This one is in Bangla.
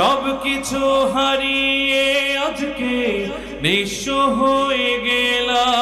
সব কিছু হারিয়ে আজকে নিঃস্ব হয়ে গেলাম।